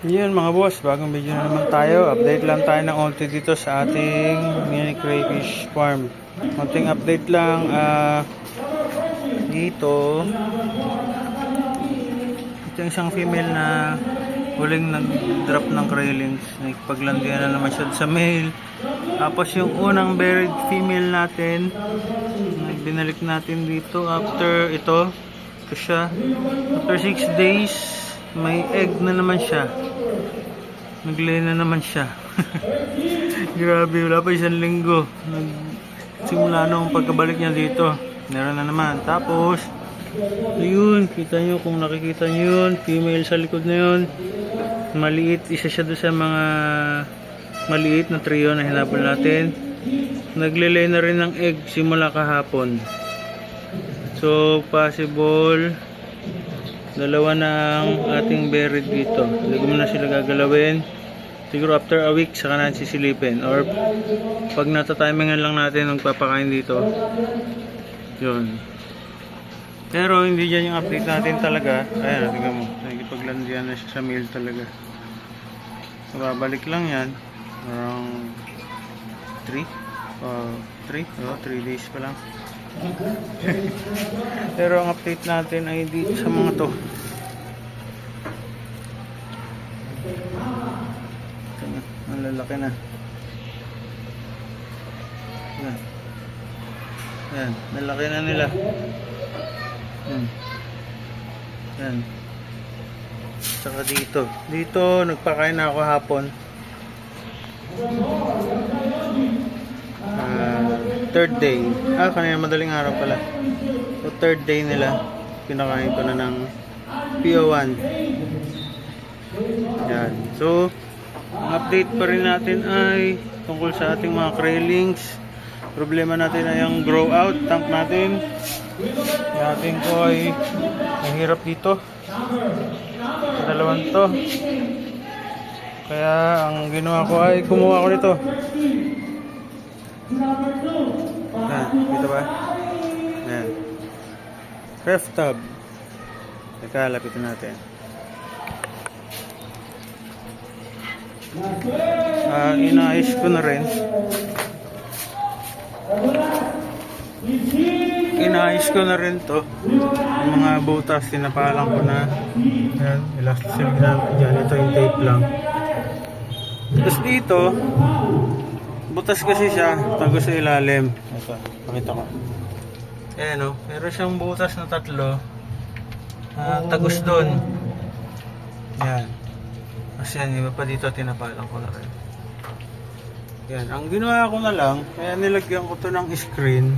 Yun mga boss, bagong video na naman tayo. Update lang tayo ng onti dito sa ating mini crayfish farm. Konting update lang ah, dito. Ito yung isang female na huling nag-drop ng railings. Nagpaglandian na naman siya sa male. Tapos yung unang buried female natin, binalik natin dito after ito. Ito siya. After 6 days, may egg na naman siya. Naglay na naman siya. Grabe, wala pa isang linggo. Nagsimula nung pagkabalik niya dito. Meron na naman. Tapos, yun, kita nyo kung nakikita nyo yun, female sa likod na yun. Maliit, isa siya doon sa mga maliit na trio na hinabol natin. Naglilay na rin ng egg simula kahapon. So, possible, dalawa na ang ating buried dito. Hindi muna sila gagalawin. Siguro after a week, saka natin sisilipin. Or, pag natatimingan lang natin magpapakain dito. Yun. Pero hindi dyan yung update natin talaga. Ayan, tingnan mo. Nagipaglandian na siya sa mail talaga. So, babalik lang yan. Around 3? Uh, 3? Oh, 3 days pa lang. Pero ang update natin ay dito sa mga to. Lalaki na. Yan. Yan, nalaki na nila. Yan. Yan. Saka dito. Dito, nagpakain na ako hapon. Ah, third day. Ah, kanina madaling araw pala. So, third day nila. Pinakain ko na ng PO1. Yan. So, update pa rin natin ay tungkol sa ating mga crailings. Problema natin ay ang grow out tank natin. Yung ating ko ay mahirap dito. Dalawang to. Kaya ang ginawa ko ay kumuha ko nito. Yan, dito ba? Yan. Ref tub. Teka, lapitin natin. Ah, inaayos ko na rin. Inaayos ko na rin to. Yung mga butas, tinapalan ko na. Yan, elastic na dyan. Ito yung tape lang. Tapos dito, butas kasi siya, tago sa ilalim. Ito, pakita ko. Ayan o, meron siyang butas na tatlo. Ah, tagos doon. Yan. Kasi yan, iba pa dito, tinapalan ko na rin. Yan, ang ginawa ko na lang, kaya nilagyan ko to ng screen.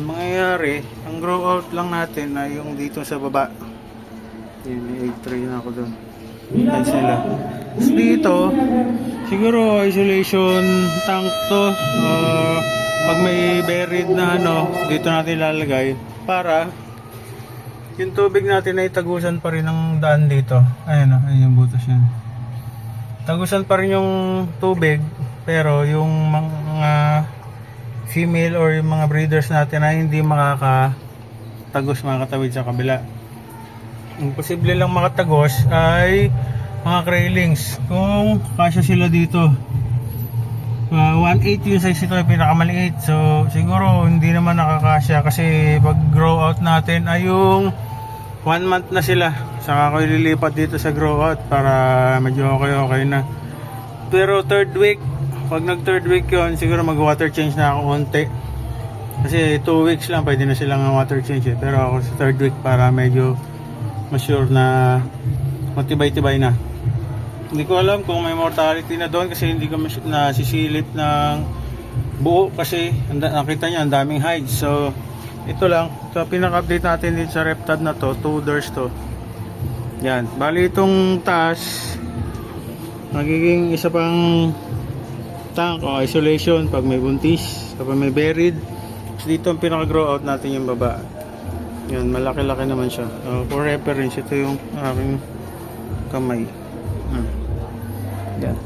Ang mangyayari, ang grow out lang natin ay yung dito sa baba. Yan, may na ako doon. Heads nila. Tapos dito, siguro isolation tank to. Uh, pag may buried na ano, dito natin lalagay. Para yung tubig natin ay tagusan pa rin ng daan dito. Ayan o, ayan yung butas yan. Tagusan pa rin yung tubig, pero yung mga female or yung mga breeders natin ay hindi makakatagos, makakatawid sa kabila. Ang posible lang makatagos ay mga crailings. Kung kasya sila dito. Uh, 1.8 yung size ito yung pinakamaliit. So siguro hindi naman nakakasya kasi pag grow out natin ay yung 1 month na sila. Saka ko ililipat dito sa grow out para medyo okay okay na. Pero third week, pag nag third week yon siguro mag water change na ako konti. Kasi 2 weeks lang pwede na silang water change eh. Pero ako sa third week para medyo mas sure na matibay-tibay na. Hindi ko alam kung may mortality na doon kasi hindi ko nasisilip ng buo kasi nakita niyo ang daming hides. So ito lang, ito pinaka-update natin dito sa reptad na to, two doors to. Yan, bali itong taas magiging isa pang tank o isolation pag may buntis, kapag may buried. Tapos dito ang pinaka-grow out natin yung baba. Yan, malaki-laki naman siya. Uh, for reference, ito yung aking kamay. Hmm. Yan.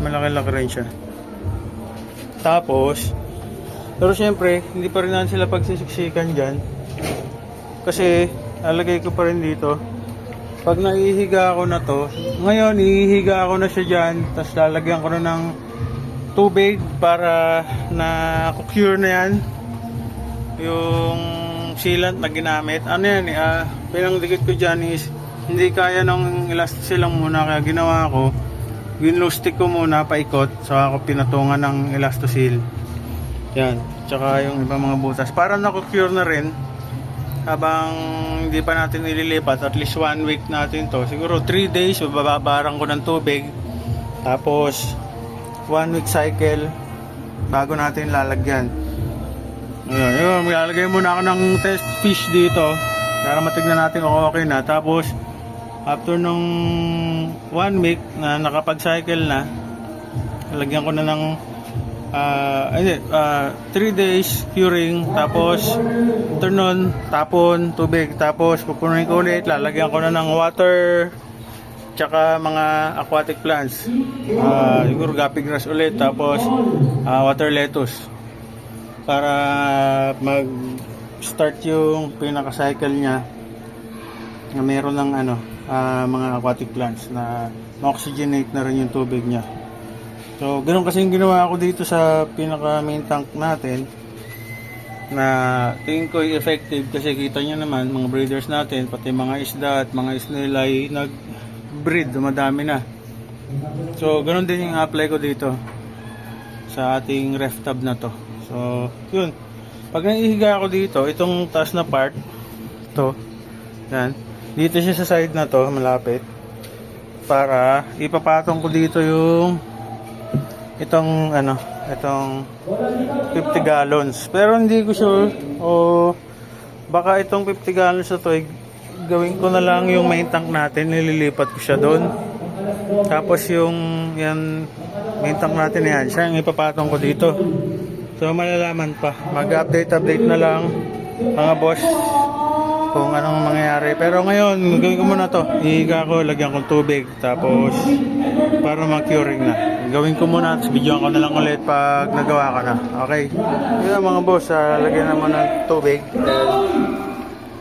Malaki-laki rin siya. Tapos, pero syempre, hindi pa rin sila pagsisiksikan dyan. Kasi, lalagay ko pa rin dito pag naihiga ako na to, ngayon ihihiga ako na siya dyan, tapos lalagyan ko na ng tubig para na cure na yan yung sealant na ginamit. Ano yan eh, ah, pinangdikit ko dyan is hindi kaya ng elastic lang muna kaya ginawa ko ginlow stick ko muna paikot saka ako pinatungan ng elastosil yan tsaka yung ibang mga butas. Para naku-cure na rin habang hindi pa natin nililipat. At least one week natin to. Siguro 3 days bababarang ko ng tubig. Tapos one week cycle bago natin lalagyan. Ayun yun maglalagay muna ako ng test fish dito para matignan natin kung okay na. Tapos after nung one week na nakapag-cycle na lagyan ko na ng ah hindi, 3 days curing tapos turn on tapon tubig tapos pupunuin ko ulit lalagyan ko na ng water tsaka mga aquatic plants. Ah, siguro gapi grass ulit tapos ah, water lettuce. Para mag start yung pinaka-cycle niya na meron ng ano ah, mga aquatic plants na ma-oxygenate na rin yung tubig niya so ganun kasi yung ginawa ko dito sa pinaka main tank natin na tingin ko effective kasi kita nyo naman mga breeders natin pati mga isda at mga snail ay nag breed dumadami na. So ganun din yung apply ko dito sa ating ref tub na to. So yun. Pag naihiga ako dito itong taas na part to yan dito siya sa side na to malapit para ipapatong ko dito yung itong ano itong 50 gallons. Pero hindi ko sure. O baka itong 50 gallons na to ay gawin ko na lang yung main tank natin. Nililipat ko siya doon. Tapos yung yan main tank natin yan siya yung ipapatong ko dito. So malalaman pa. Mag update na lang mga boss kung anong mangyayari. Pero ngayon gawin ko muna to. Ihiga ko lagyan ko tubig. Tapos para ma-curing na gawin ko muna tapos videoan ko na lang ulit pag nagawa ka na. Okay? Yun mga boss ah, lagyan na muna ng tubig. Then,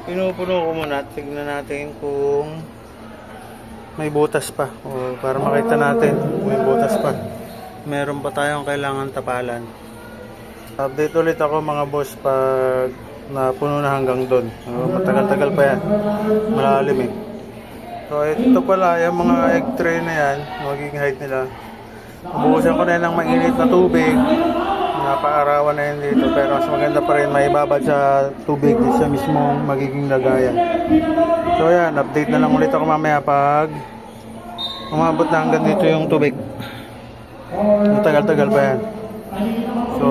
pinupuno ko muna tignan natin kung may butas pa. O para makita natin may butas pa. Meron pa tayong kailangan tapalan? Update ulit ako mga boss pag napuno na hanggang doon matagal-tagal pa yan. Malalim eh. So ito pala yung mga egg tray na yan magiging height nila ubusan ko na ng mainit na tubig. Napaarawan na yan dito pero mas maganda pa rin maibabad sa tubig sa mismong magiging lagayan. So yan update na lang ulit ako mamaya pag umabot na hanggang dito yung tubig. Matagal-tagal pa yan. So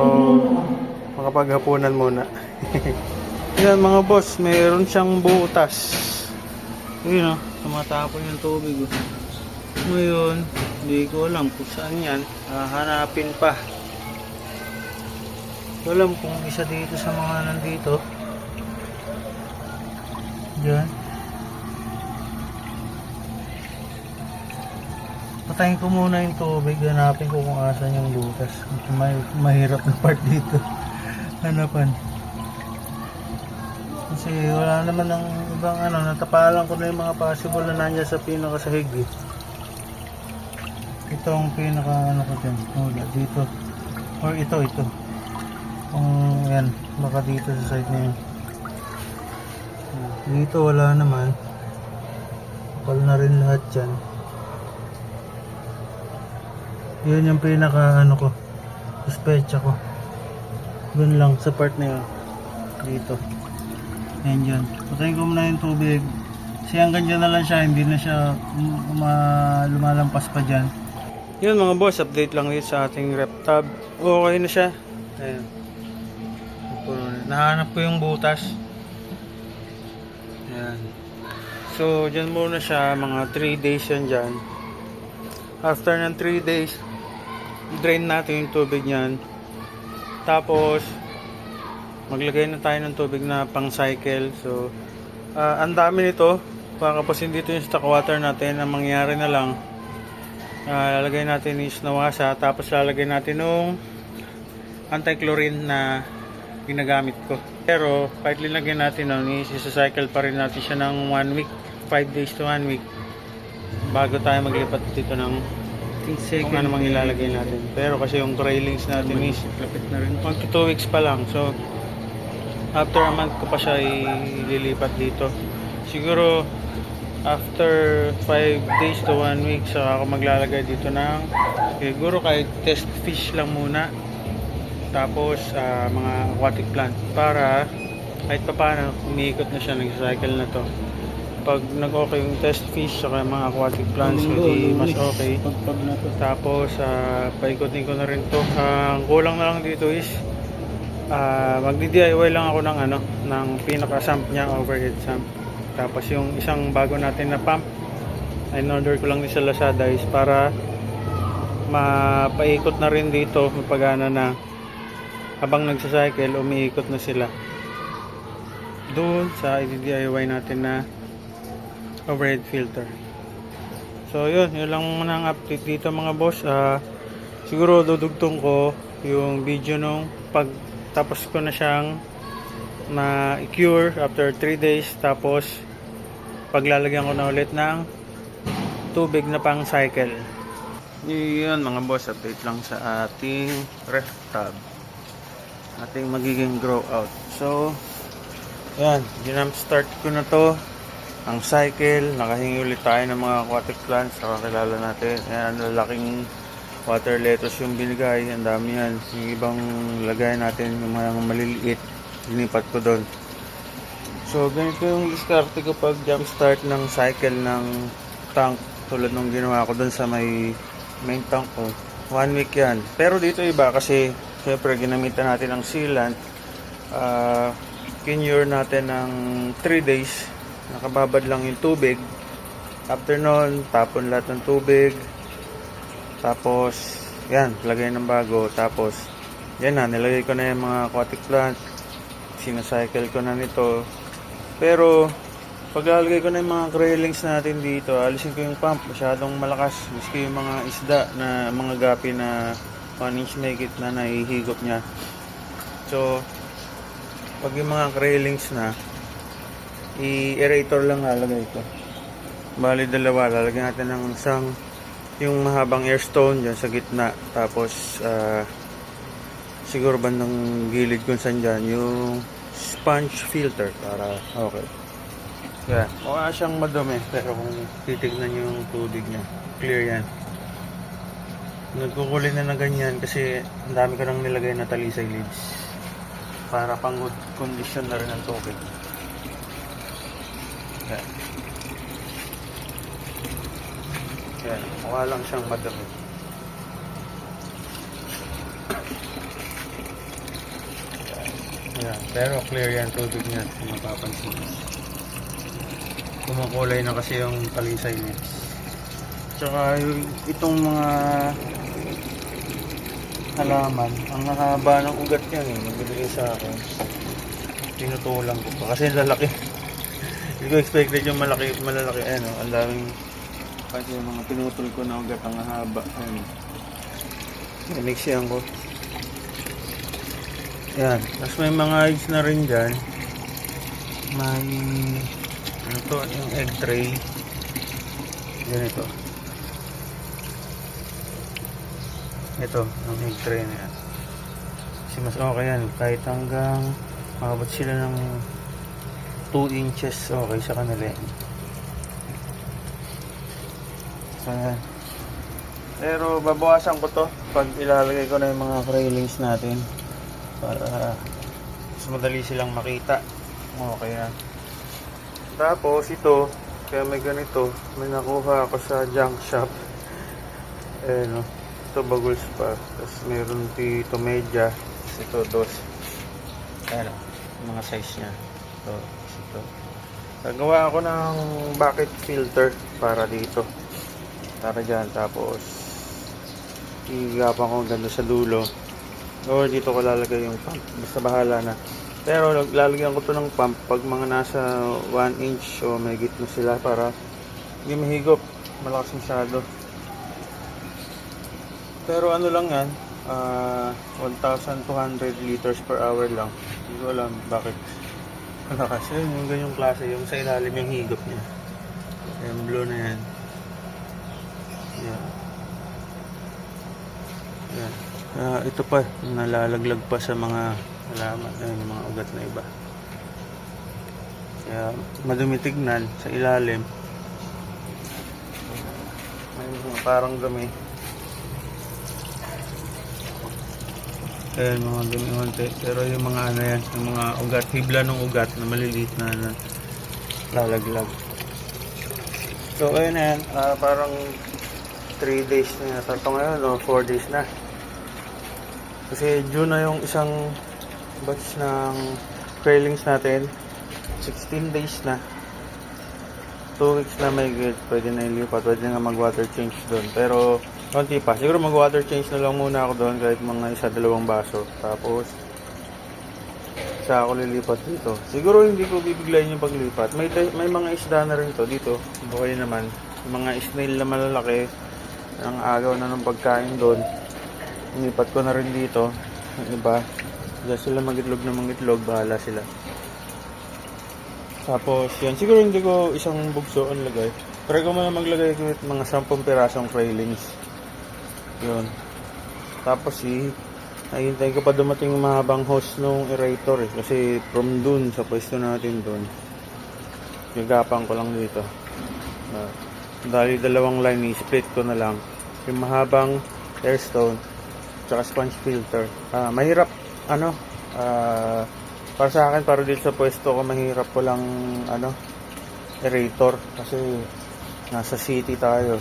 makapaghapunan muna. Yan mga boss mayroon siyang butas. Yun o tumatapon yung tubig oh. ngayon hindi ko alam kung saan yan. Hahanapin pa. Alam kung isa dito sa mga nandito. Dyan patayin ko muna yung tubig. Hanapin ko kung asan yung butas. May mahirap na part dito. Hanapan. Kasi wala naman ng ibang ano natapalan ko na yung mga possible na nandiyan sa pinakasahig eh. Ito ang pinaka ano ko dyan wala dito. Or ito ito. Kung yan baka dito sa side na yun. Dito wala naman. Kapal na rin lahat dyan. Yun yung pinaka ano ko suspecha ko. Dun lang sa part na yun. Dito. Yan dyan patayin ko muna yung tubig. Kasi hanggang dyan na lang siya hindi na siya um- uma- lumalampas pa dyan yun mga boss update lang yun sa ating rep tab. Okay na siya. Ayan. Nahanap ko yung butas. Ayan. So dyan muna siya mga 3 days yan dyan. After ng 3 days drain natin yung tubig niyan. Tapos maglagay na tayo ng tubig na pang cycle. So ah, ang dami nito. Kakapusin dito yung stock water natin. Ang mangyari na lang ah, lalagay natin is nawasa tapos lalagay natin nung anti-chlorine na ginagamit ko pero kahit linagyan natin nun is cycle pa rin natin siya ng 1 week 5 days to 1 week bago tayo maglipat dito ng kung ano mang ilalagay natin. Pero kasi yung railings natin is Lapit na rin. mag 2 weeks pa lang. So, after a month ko pa siya ililipat dito. Siguro, after 5 days to 1 week, saka ako maglalagay dito ng siguro kahit test fish lang muna. Tapos, ah, mga aquatic plant para kahit pa paano, umiikot na siya, nag-cycle na to. Pag nag-okay yung test fish saka mga aquatic plants, hindi mas okay. Tapos, ah, paikutin ko na rin to. Ang kulang na lang dito is, ah, magdi-DIY lang ako ng ano, ng pinaka-sump niya, overhead sump. Tapos yung isang bago natin na pump, in-order ko lang sa Lazada is para mapaikot na rin dito, mapagana na habang nagsacycle, umiikot na sila. Doon sa i-DIY natin na overhead filter. So yun, yun lang muna ang update dito mga boss. Ah, siguro dudugtong ko yung video nung pag tapos ko na siyang na cure after 3 days tapos paglalagyan ko na ulit ng tubig na pang cycle. Yun mga boss, update lang sa ating ref tab. Ating magiging grow out. So, yan, ginamp start ko na to ang cycle, nakahingi ulit tayo ng mga aquatic plants, nakakilala natin. Ayan, lalaking water lettuce yung binigay, ang dami yan. Yung ibang lagay natin, yung mga maliliit, linipat ko doon. So, ganito yung diskarte ko pag jump start ng cycle ng tank, tulad nung ginawa ko doon sa may main tank ko. One week yan. Pero dito iba kasi, syempre, ginamitan natin ng sealant. Ah, kinure natin ng 3 days nakababad lang yung tubig after nun tapon lahat ng tubig tapos yan lagay ng bago tapos yan na nilagay ko na yung mga aquatic plant sinacycle ko na nito pero paglalagay ko na yung mga railings natin dito alisin ko yung pump masyadong malakas miski yung mga isda na mga gapi na 1 inch mahigit na nahihigop niya so pag yung mga railings na i-aerator lang lalagay ko. Bali dalawa, lalagyan natin ng isang yung mahabang air stone dyan sa gitna. Tapos, ah, siguro bandang gilid kung saan dyan, yung sponge filter para okay. Yan. Mukha siyang madumi, pero kung titignan nyo yung tubig niya, clear yan. Nagkukulay na na ganyan kasi ang dami ko nang nilagay na talisay leaves para pang good condition na rin ang tubig. Yan. Yan. Mukha lang siyang madami. Yan. Pero clear yan tubig niya. Kung mapapansin. Kumukulay na kasi yung talisay leaves. Tsaka yung, itong mga halaman, ang haba ng ugat yan eh. Nagbibigay sa akin. Tinutulang ko pa. Kasi lalaki. Hindi ko expected yung malaki, malalaki, ano, ang daming, kasi yung mga pinutol ko na ugat, ang haba, ano. Minixiyan ko. Yan. Tapos may mga eggs na rin dyan. May, ano to, yung egg tray. Ganito. Ito, ang egg tray na yan. Kasi mas okay yan. Kahit hanggang, makabot sila ng 2 inches okay sa kanila yan. So, yan. Pero babawasan ko to pag ilalagay ko na yung mga railings natin para mas madali silang makita. Okay yan. Tapos ito, kaya may ganito, may nakuha ako sa junk shop. Eh no, ito baguls pa. Tapos meron dito media. Ito dos. Ayan o, yung mga size niya. Ito, ito. Nagawa ako ng bucket filter para dito. Para dyan. Tapos, igapan ko ganda sa dulo. Or dito ko lalagay yung pump. Basta bahala na. Pero lalagyan ko to ng pump pag mga nasa 1 inch o may na sila para hindi mahigop. Malakas masyado. Pero ano lang yan, ah 1,200 liters per hour lang. Hindi ko alam bakit malakas. Yun, yung ganyang klase, yung sa ilalim yung higop niya. Yung blue na yan. Yan. Ah, ito pa, nalalaglag pa sa mga halaman. Ayun, yung mga ugat na iba. Kaya madumi tignan sa ilalim. May mga parang dumi. Ayan, mga dumi konti. Pero yung mga ano yan, yung mga ugat, hibla ng ugat na maliliit na, na lalaglag. So, ayun na yan. Ah, parang 3 days na ito ngayon, o 4 days na. Kasi June na yung isang batch ng trailings natin. 16 days na. 2 weeks na may good. Pwede na ilipat. Pwede na mag water change doon. Pero, konti pa. Siguro mag water change na lang muna ako doon kahit mga isa dalawang baso. Tapos, sa ako lilipat dito. Siguro hindi ko bibiglayin yung paglipat. May, may mga isda na rin to dito. Buhay naman. Mga snail na malalaki. Ang agaw na ng pagkain doon. Inipat ko na rin dito. Yung iba. Diyan sila magitlog na magitlog. Bahala sila. Tapos, yan. Siguro hindi ko isang bugso ang lagay. Try ko muna maglagay ko mga 10 pirasong railings. Yun. Tapos, si Nahihintay ko pa dumating yung mahabang hose nung aerator eh. Kasi from dun, sa pwesto natin dun, gagapang ko lang dito. Uh, dahil dalawang line, i-split ko na lang. Yung mahabang airstone, tsaka sponge filter. Ah, mahirap, ano, ah, para sa akin, para dito sa pwesto ko, mahirap ko lang, ano, aerator. Kasi, nasa city tayo.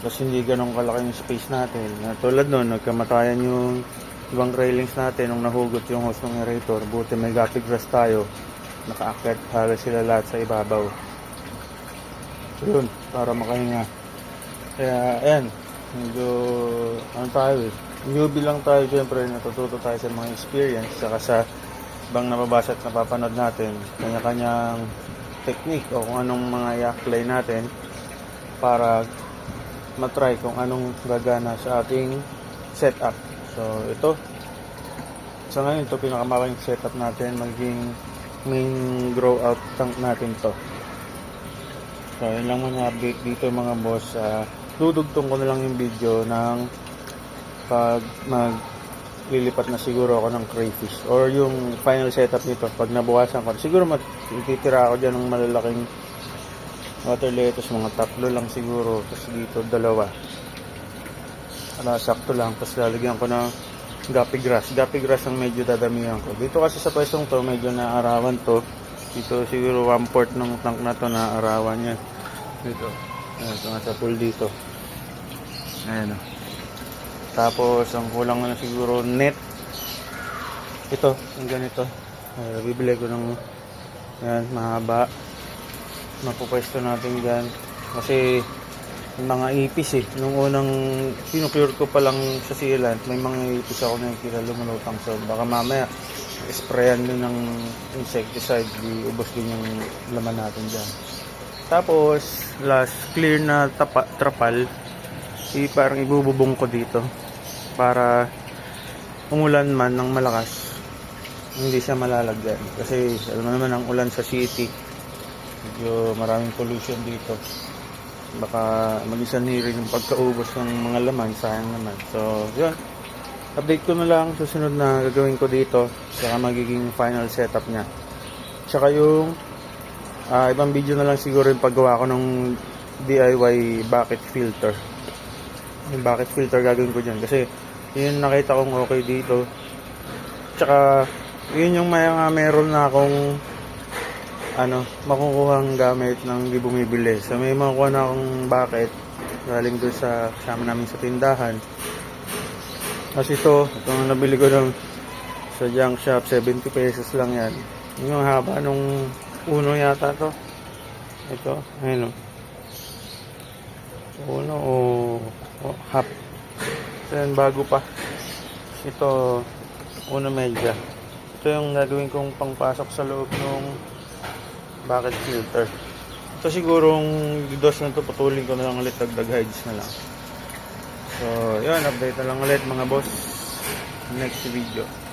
Tapos hindi ganun kalaki yung space natin. Uh, tulad nun, nagkamatayan yung ibang railings natin nung nahugot yung hose ng aerator. Buti may gapi grass tayo. Nakaakyat halos sila lahat sa ibabaw. So yun, para makahinga. Kaya, ayan. Medyo, ano tayo eh. Newbie lang tayo, syempre, natututo tayo sa mga experience. Saka sa ibang nababasa at napapanood natin. Kanya-kanyang technique o kung anong mga i-apply natin para matry kung anong gagana sa ating setup. So, ito. So, ngayon, ito pinakamalaking setup natin. Maging main grow out tank natin to. So, yun lang mga update dito mga boss. Uh, dudugtong ko na lang yung video ng pag mag lilipat na siguro ako ng crayfish or yung final setup nito pag nabukasan ko. Siguro matitira ako dyan ng malalaking water lettuce mga tatlo lang siguro tapos dito dalawa. Ala sakto lang tapos lalagyan ko ng gapi grass. Gapi grass ang medyo dadamihan ko. Dito kasi sa pwestong to medyo naarawan to. Dito siguro one fourth ng tank na to naarawan niya. Dito ayan pool dito. Ayan o tapos ang kulang na siguro net. Ito ang ganito. Uh, bibili ko ng ayan mahaba. Mapupwesto natin dyan. Kasi may mga ipis eh. Nung unang pinupure ko pa lang sa sealant may mga ipis ako na nakikita lumulutang so baka mamaya sprayan din ng insecticide. Di ubos din yung laman natin dyan tapos last clear na tapa, trapal. I parang ibububong ko dito para umulan man ng malakas hindi siya malalagyan. Kasi alam naman ang ulan sa city medyo maraming pollution dito. Baka mag-isanhi rin yung pagkaubos ng mga laman sayang naman. So yun. Update ko na lang susunod na gagawin ko dito. Saka magiging final setup nya tsaka yung ah, ibang video na lang siguro yung paggawa ko ng DIY bucket filter yung bucket filter gagawin ko dyan kasi yun nakita kong okay dito tsaka yun yung may mga meron na akong ano, makukuhang gamit ng hindi bumibili. So may makukuha na akong bucket galing doon sa kasama namin sa tindahan. Kasi ito, ito ang nabili ko ng sa junk shop, 70 pesos lang yan. Yung haba nung uno yata to. Ito, ayun o. Uno o oh, half. Then bago pa. Ito, uno medya. Ito yung gagawin kong pangpasok sa loob nung bucket filter. Ito sigurong dos na to putulin ko na lang ulit dagdag hides na lang. So, yun, update na lang ulit mga boss. Next video.